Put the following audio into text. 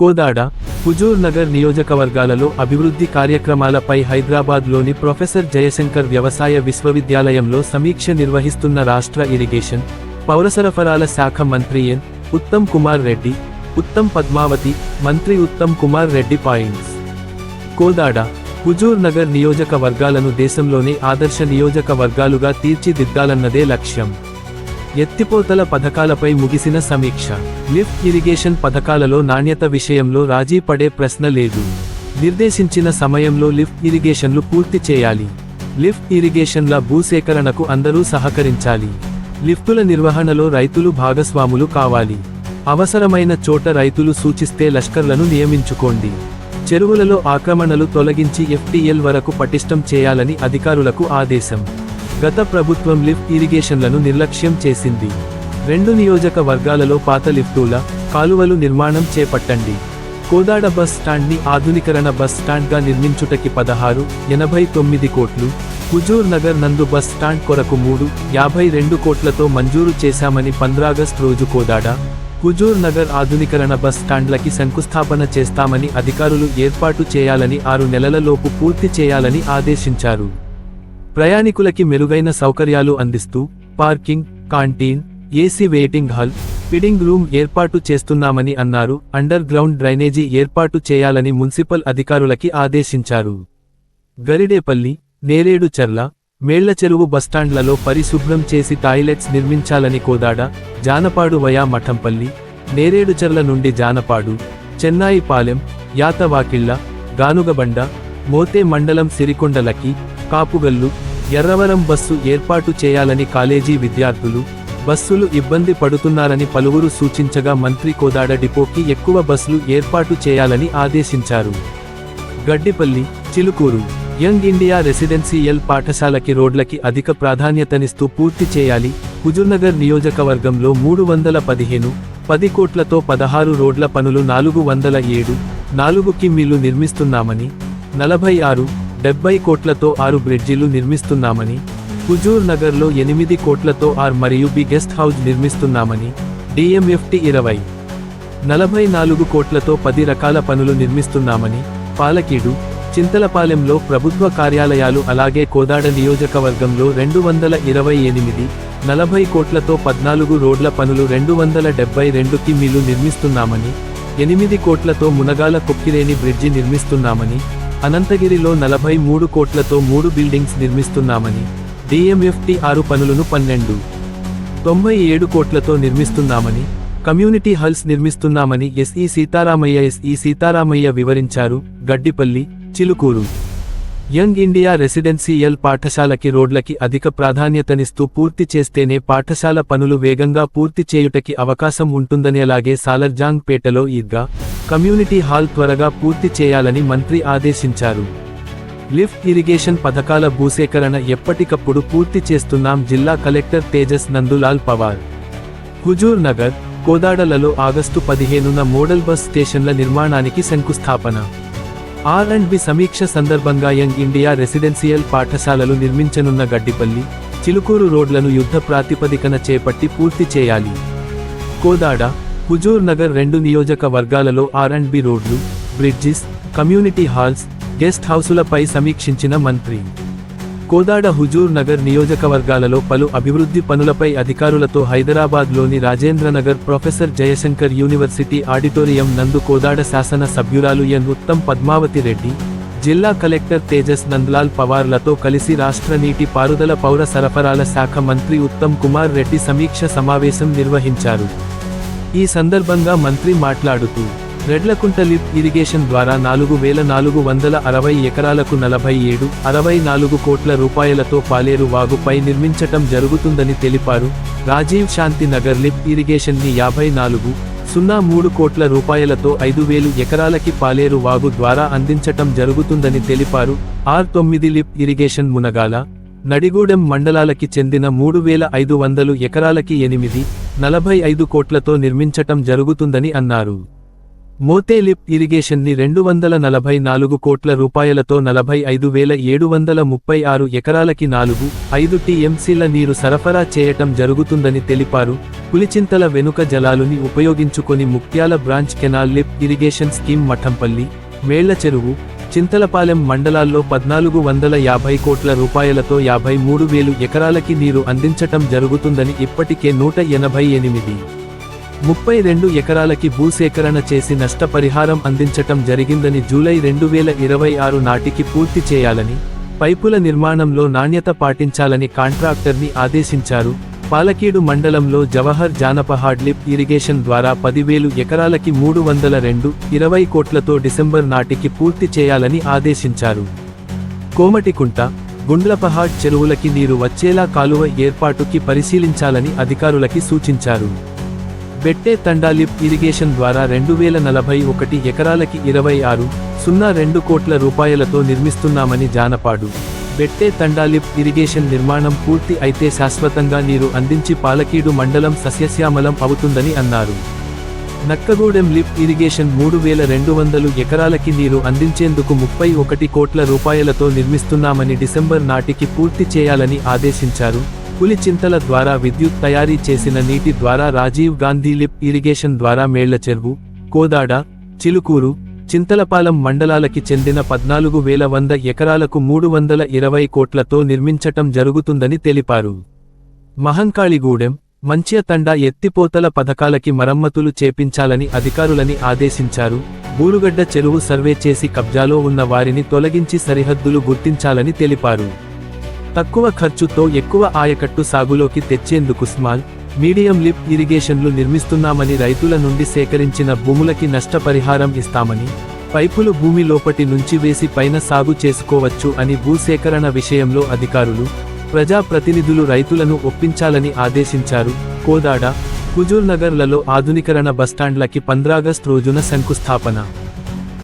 కోదాడ హుజూర్ నగర్ నియోజకవర్గాలలో అభివృద్ధి కార్యక్రమాలపై హైదరాబాద్లోని ప్రొఫెసర్ జయశంకర్ వ్యవసాయ విశ్వవిద్యాలయంలో సమీక్ష నిర్వహిస్తున్న రాష్ట్ర ఇరిగేషన్ పౌరసరఫరాల శాఖ మంత్రి ఎన్. ఉత్తమ్ కుమార్ రెడ్డి ఉత్తమ్ పద్మావతి మంత్రి ఉత్తమ్ కుమార్ రెడ్డి పాయింట్స్. కోదాడ హుజూర్ నగర్ నియోజకవర్గాలను దేశంలోనే ఆదర్శ నియోజకవర్గాలుగా తీర్చిదిద్దాలన్నదే లక్ష్యం. ఎత్తిపోతల పథకాలపై ముగిసిన సమీక్ష. లిఫ్ట్ ఇరిగేషన్ పథకాలలో నాణ్యత విషయంలో రాజీ పడే ప్రశ్న లేదు. నిర్దేశించిన సమయంలో లిఫ్ట్ ఇరిగేషన్లు పూర్తి చేయాలి. లిఫ్ట్ ఇరిగేషన్ల భూసేకరణకు అందరూ సహకరించాలి. లిఫ్టుల నిర్వహణలో రైతులు భాగస్వాములు కావాలి. అవసరమైన చోట రైతులు సూచిస్తే లష్కర్లను నియమించుకోండి. చెరువులలో ఆక్రమణలు తొలగించి ఎఫ్టీఎల్ వరకు పటిష్టం చేయాలని అధికారులకు ఆదేశం. గత ప్రభుత్వం లిఫ్ట్ ఇరిగేషన్లను నిర్లక్ష్యం చేసింది. రెండు నియోజకవర్గాలలో పాత లిఫ్టుల కాలువలు నిర్మాణం చేపట్టండి. కోదాడ బస్ స్టాండ్ని ఆధునికరణ బస్ స్టాండ్గా నిర్మించుటకి పదహారు ఎనభై తొమ్మిది కోట్లు హుజూర్ నగర్ నందు బస్ స్టాండ్ కొరకు మూడు యాభై రెండు కోట్లతో మంజూరు చేశామని పంద్రాగస్ట్ రోజు కోదాడ హుజూర్ నగర్ ఆధునికరణ బస్ స్టాండ్లకి శంకుస్థాపన చేస్తామని అధికారులు ఏర్పాటు చేయాలని ఆరు నెలలలోపు పూర్తి చేయాలని ఆదేశించారు. ప్రయాణికులకి మెరుగైన సౌకర్యాలు అందిస్తూ parking canteen AC waiting hall feeding room ఏర్పాటు చేస్తున్నామని అన్నారు. అండర్ గ్రౌండ్ డ్రైనేజీ ఏర్పాటు చేయాలని మున్సిపల్ అధికారులకి ఆదేశించారు. గరిడేపల్లి నేరేడు చర్ల మేళ్ళ చెరువు బస్టాండ్లలో పరిశుభ్రం చేసి టాయిలెట్స్ నిర్మించాలని కోదాడ జానపాడు వయా మఠంపల్లి నేరేడుచర్ల నుండి జానపాడు చెన్నాయిపాలెం యాతవాకిళ్ళ గానుగబండ మోతే మండలం సిరికొండలకి కాపుగల్లు ఎర్రవరం బస్సు ఏర్పాటు చేయాలని కాలేజీ విద్యార్థులు బస్సులు ఇబ్బంది పడుతున్నారని పలువురు సూచించగా మంత్రి కోదాడ డిపోకి ఎక్కువ బస్సులు ఏర్పాటు చేయాలని ఆదేశించారు. Gaddipalli Chilkur young India residential పాఠశాలకి రోడ్లకి అధిక ప్రాధాన్యతనిస్తూ పూర్తి చేయాలి. హుజూర్నగర్ నియోజకవర్గంలో మూడు వందల పదిహేను పది కోట్లతో పదహారు రోడ్ల పనులు నాలుగు వందల ఏడు నాలుగు కిమ్మీలు నిర్మిస్తున్నామని నలభై ఆరు డెబ్బై కోట్లతో ఆరు బ్రిడ్జిలు నిర్మిస్తున్నామని హుజూర్ నగర్లో ఎనిమిది కోట్లతో ఆర్ మరియు బి గెస్ట్ హౌస్ నిర్మిస్తున్నామని డిఎంఎఫ్టి ఇరవై నలభై నాలుగు కోట్లతో పది రకాల పనులు నిర్మిస్తున్నామని పాలకీడు చింతలపాలెంలో ప్రభుత్వ కార్యాలయాలు అలాగే కోదాడ నియోజకవర్గంలో రెండు వందల ఇరవై ఎనిమిది నలభై కోట్లతో పద్నాలుగు రోడ్ల పనులు రెండు వందల డెబ్బై రెండు కిమీలు నిర్మిస్తున్నామని ఎనిమిది కోట్లతో మునగాల కొక్కిరేని బ్రిడ్జి నిర్మిస్తున్నామని అనంతగిరిలో నలభై మూడు కోట్లతో మూడు బిల్డింగ్స్ నిర్మిస్తున్నామని డిఎంఎఫ్టి ఆరు పనులను పన్నెండు తొంభై ఏడు కోట్లతో నిర్మిస్తున్నామని కమ్యూనిటీ హల్స్ నిర్మిస్తున్నామని ఎస్ఈ సీతారామయ్య ఎస్ఈ సీతారామయ్య వివరించారు. Gaddipalli Chilkur. Young India residential పాఠశాలకి రోడ్లకి అధిక ప్రాధాన్యతనిస్తూ పూర్తి చేస్తేనే పాఠశాల పనులు వేగంగా పూర్తి చేయుటకి అవకాశం ఉంటుందని అలాగే సాలర్జాంగ్ పేటలో ఈద్గా కమ్యూనిటీ హాల్ త్వరగా పూర్తి చేయాలని మంత్రి ఆదేశించారు. లిఫ్ట్ ఇరిగేషన్ పథకాల భూసేకరణ ఎప్పటికప్పుడు పూర్తి చేస్తున్నాం జిల్లా కలెక్టర్ తేజస్ నందులాల్ పవార్. హుజూర్ నగర్ కోదాడలలో ఆగస్టు పదిహేనున మోడల్ బస్ స్టేషన్ల నిర్మాణానికి శంకుస్థాపన. ఆర్ అండ్ బి సమీక్ష సందర్భంగా యంగ్ ఇండియా రెసిడెన్సియల్ పాఠశాలలు నిర్మించనున్న గడ్డిపల్లి చిలుకూరు రోడ్లను యుద్ధ ప్రాతిపదికన చేపట్టి పూర్తి చేయాలి. కోదాడ హుజూర్ నగర్ రెండు నియోజకవర్గాలలో ఆర్ అండ్ బి రోడ్లు బ్రిడ్జిస్ కమ్యూనిటీ హాల్స్ గెస్ట్ హౌసులపై సమీక్షించిన మంత్రి. కోదాడ హుజూర్ నగర్ నియోజకవర్గాలలో పలు అభివృద్ధి పనులపై అధికారులతో హైదరాబాద్లోని Rajendranagar professor Jayashankar university auditorium నందు కోదాడ శాసన సభ్యురాలు ఎన్ ఉత్తమ్ పద్మావతి రెడ్డి జిల్లా కలెక్టర్ తేజస్ నంద్లాల్ పవార్లతో కలిసి రాష్ట్ర నీటి పారుదల పౌర సరఫరాల శాఖ మంత్రి ఉత్తమ్ కుమార్ రెడ్డి సమీక్ష సమావేశం నిర్వహించారు. ఈ సందర్భంగా మంత్రి మాట్లాడుతూ రెడ్లకుంట లిఫ్ట్ ఇరిగేషన్ ద్వారా నాలుగు వేల నాలుగు వందల అరవై ఎకరాలకు నలభై ఏడు అరవై నాలుగు కోట్ల రూపాయలతో పాలేరు వాగుపై నిర్మించటం జరుగుతుందని తెలిపారు. రాజీవ్ శాంతి నగర్ లిఫ్ట్ ఇరిగేషన్ని యాభై నాలుగు సున్నా మూడు కోట్ల రూపాయలతో ఐదు వేలు ఎకరాలకి పాలేరు వాగు ద్వారా అందించటం జరుగుతుందని తెలిపారు. ఆర్ తొమ్మిది లిఫ్ట్ ఇరిగేషన్ మునగాల నడిగూడెం మండలాలకి చెందిన మూడు వేల ఐదు వందలు ఎకరాలకి ఎనిమిది నలభై ఐదు కోట్లతో నిర్మించటం జరుగుతుందని అన్నారు. మోతే లిప్ ఇరిగేషన్ని రెండు వందల నలభై నాలుగు కోట్ల రూపాయలతో నలభై ఐదు వేల ఏడు వందల ముప్పై ఆరు ఎకరాలకి నాలుగు ఐదు టీఎంసీల నీరు సరఫరా చేయటం జరుగుతుందని తెలిపారు. పులిచింతల వెనుక జలాలుని ఉపయోగించుకొని Muktyala branch canal lift irrigation scheme Mattampally Mellacheruvu Chintalapalem మండలాల్లో పద్నాలుగు వందల యాభై కోట్ల రూపాయలతో యాభై మూడు వేలు ఎకరాలకి నీరు అందించటం జరుగుతుందని ఇప్పటికే నూట ఎనభై ఎనిమిది ముప్పై రెండు ఎకరాలకి భూసేకరణ చేసి నష్టపరిహారం అందించటం జరిగిందని జూలై రెండు వేల ఇరవై ఆరు నాటికి పూర్తి చేయాలని పైపుల నిర్మాణంలో నాణ్యత పాటించాలని కాంట్రాక్టర్ని ఆదేశించారు. పాలకీడు మండలంలో జవహర్ జానపహాడ్ లిప్ ఇరిగేషన్ ద్వారా పదివేలు ఎకరాలకి మూడు వందల రెండు ఇరవై కోట్లతో డిసెంబర్ నాటికి పూర్తి చేయాలని ఆదేశించారు. కోమటికుంట గుండ్లపహాడ్ చెరువులకి నీరు వచ్చేలా కాలువ ఏర్పాటుకి పరిశీలించాలని అధికారులకి సూచించారు. బెట్టే తండా లిప్ ఇరిగేషన్ ద్వారా రెండు వేల నలభై ఒకటి ఎకరాలకి ఇరవై ఆరు సున్నా రెండు కోట్ల రూపాయలతో నిర్మిస్తున్నామని జానపాడు. పెట్టే తండాలిప్ ఇరిగేషన్ నిర్మాణం పూర్తి అయితే శాశ్వతంగా నీరు అందించి పాలకీడు మండలం సస్యశ్యామలం అవుతుందని అన్నారు. నక్కగూడెం లిప్ ఇరిగేషన్ మూడు వేల రెండు వందలు ఎకరాలకి నీరు అందించేందుకు ముప్పై ఒకటి కోట్ల రూపాయలతో నిర్మిస్తున్నామని డిసెంబర్ నాటికి పూర్తి చేయాలని ఆదేశించారు. పులిచింతల ద్వారా విద్యుత్ తయారీ చేసిన నీటి ద్వారా రాజీవ్ గాంధీ లిప్ ఇరిగేషన్ ద్వారా మేళ్ళ చెరువు కోదాడ చిలుకూరు చింతలపాలెం మండలాలకి చెందిన పద్నాలుగు వేల వంద ఎకరాలకు మూడు వందల ఇరవై కోట్లతో నిర్మించటం జరుగుతుందని తెలిపారు. మహంకాళిగూడెం మంచ్యతండా ఎత్తిపోతల పథకాలకి మరమ్మతులు చేపించాలని అధికారులని ఆదేశించారు. బూరుగడ్డ చెరువు సర్వే చేసి కబ్జాలో ఉన్న వారిని తొలగించి సరిహద్దులు గుర్తించాలని తెలిపారు. తక్కువ ఖర్చుతో ఎక్కువ ఆయకట్టు సాగులోకి తెచ్చేందుకు స్మాల్ మీడియం లిప్ ఇరిగేషన్లు నిర్మిస్తున్నామని రైతుల నుండి సేకరించిన భూములకి నష్టపరిహారం ఇస్తామని పైపులు భూమి లోపటి నుంచి వేసి పైన సాగు చేసుకోవచ్చు అని భూసేకరణ విషయంలో అధికారులు ప్రజాప్రతినిధులు రైతులను ఒప్పించాలని ఆదేశించారు. కోదాడ హుజూర్నగర్లలో ఆధునికరణ బస్టాండ్లకి పంద్రాగస్ట్ రోజున శంకుస్థాపన.